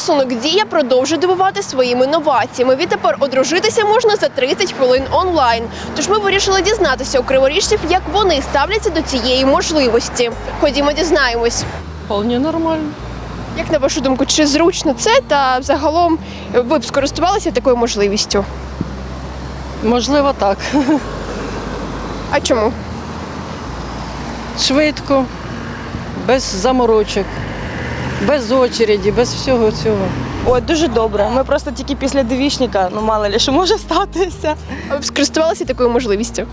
Застосунок Дія продовжує дивувати своїми новаціями. Відтепер одружитися можна за 30 хвилин онлайн. Тож ми вирішили дізнатися у криворіжців, як вони ставляться до цієї можливості. Ходімо, дізнаємось. Вполне нормально. Як на вашу думку, чи зручно це та взагалом ви б скористувалися такою можливістю? Можливо, так. А чому? Швидко, без заморочок, без очереді, без всього цього. Ой, дуже добре. Ми просто тільки після девічника, ну мало ли, що може статися. А ви б скористувалися такою можливістю?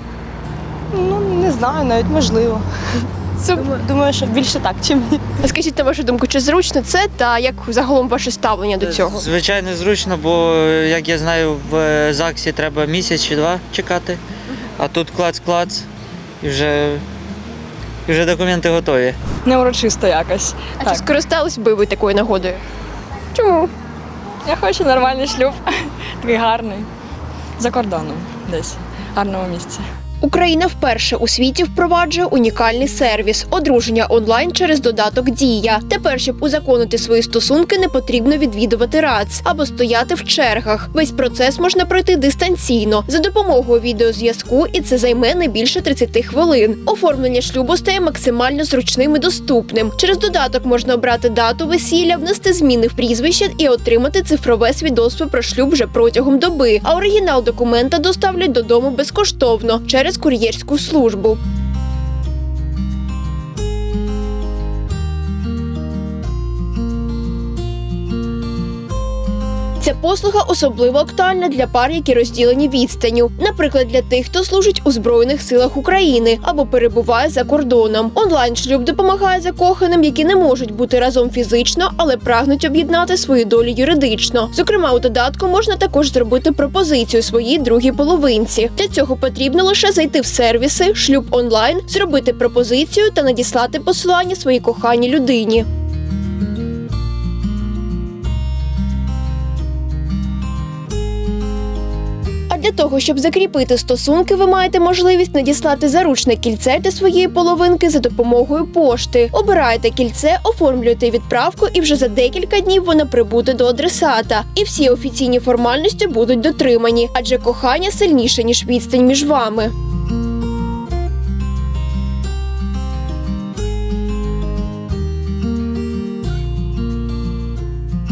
Ну, не знаю, навіть можливо. Думаю, думаю, що більше так, чим ні. А скажіть на вашу думку, чи зручно це та як загалом ваше ставлення до цього? Звичайно, зручно, бо як я знаю, в ЗАГСі треба місяць чи два чекати, а тут клац-клац і вже, і вже документи готові. Не урочисто якось. А Так. чи скористались би ви такою нагодою? Чому? Я хочу нормальний шлюб, такий гарний. За кордоном десь, гарного місці. Україна вперше у світі впроваджує унікальний сервіс одруження онлайн через додаток Дія. Тепер, щоб узаконити свої стосунки, не потрібно відвідувати РАЦ або стояти в чергах. Весь процес можна пройти дистанційно за допомогою відеозв'язку, і це займе не більше 30 хвилин. Оформлення шлюбу стає максимально зручним і доступним. Через додаток можна обрати дату весілля, внести зміни в прізвище і отримати цифрове свідоцтво про шлюб вже протягом доби. А оригінал документа доставлять додому безкоштовно через кур'єрську службу. Ця послуга особливо актуальна для пар, які розділені відстанню, наприклад, для тих, хто служить у збройних силах України або перебуває за кордоном. Онлайн шлюб допомагає закоханим, які не можуть бути разом фізично, але прагнуть об'єднати свої долі юридично. Зокрема, у додатку можна також зробити пропозицію своїй другій половинці. Для цього потрібно лише зайти в сервіси, шлюб онлайн, зробити пропозицію та надіслати посилання своїй коханій людині. Того, щоб закріпити стосунки, ви маєте можливість надіслати заручне кільце для своєї половинки за допомогою пошти. Обираєте кільце, оформлюєте відправку, і вже за декілька днів воно прибуде до адресата. І всі офіційні формальності будуть дотримані, адже кохання сильніше ніж відстань між вами.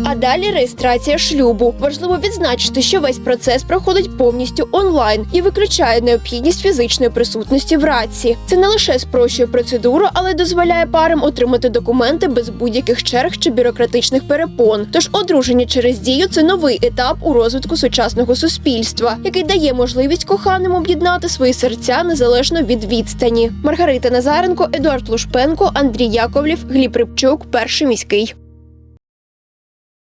А далі реєстрація шлюбу. Важливо відзначити, що весь процес проходить повністю онлайн і виключає необхідність фізичної присутності в раці. Це не лише спрощує процедуру, але й дозволяє парам отримати документи без будь-яких черг чи бюрократичних перепон. Тож одруження через дію це новий етап у розвитку сучасного суспільства, який дає можливість коханим об'єднати свої серця незалежно від відстані. Маргарита Назаренко, Едуард Лушпенко, Андрій Яковлів, Гліб Рибчук, перший міський.